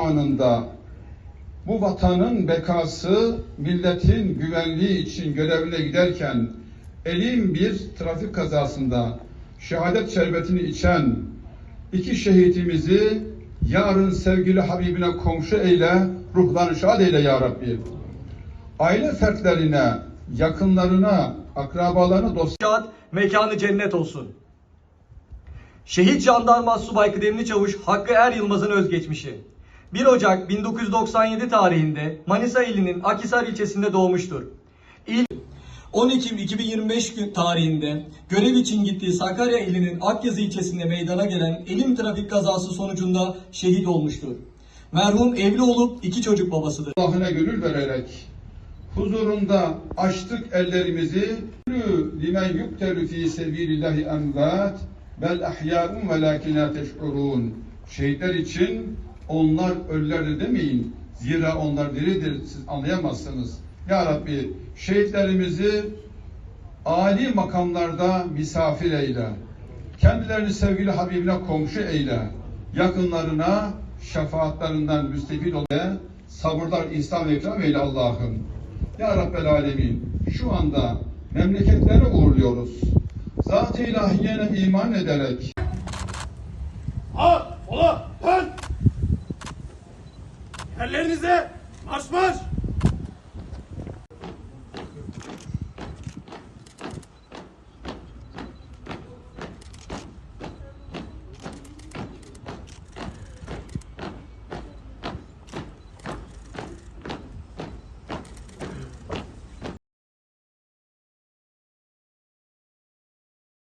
anında bu vatanın bekası, milletin güvenliği için görevine giderken elim bir trafik kazasında şehadet şerbetini içen iki şehitimizi yarın sevgili Habibine komşu eyle, ruhlarını şad eyle ya Rabbi. Aile fertlerine, yakınlarına, akrabalarına, dostlarına mekanı cennet olsun. Şehit jandarma subay kıdemli çavuş Hakkı Er Yılmaz'ın özgeçmişi. 1 Ocak 1997 tarihinde Manisa ilinin Akhisar ilçesinde doğmuştur. İl 10 Ekim 2025 gün tarihinde görev için gittiği Sakarya ilinin Akyazı ilçesinde meydana gelen elim trafik kazası sonucunda şehit olmuştur. Merhum evli olup iki çocuk babasıdır. Allah'ına gönül vererek huzurunda açtık ellerimizi limen yukteru fi sebilillahi emvat bel ahya'un velakin la teş'urun şehitler için onlar ölülerdir demeyin zira onlar diridir siz anlayamazsınız ya Rabbi şehitlerimizi âli makamlarda misafir eyle kendilerini sevgili Habibine komşu eyle yakınlarına şefaatlerinden müstefid ol ve sabırlar ihsan ve ikram eyle Allah'ım. Ya Rabbel Alemin şu anda memleketlerine uğurluyoruz. Zat-ı iman ederek Al, sola, dön. Yerlerinize marş marş.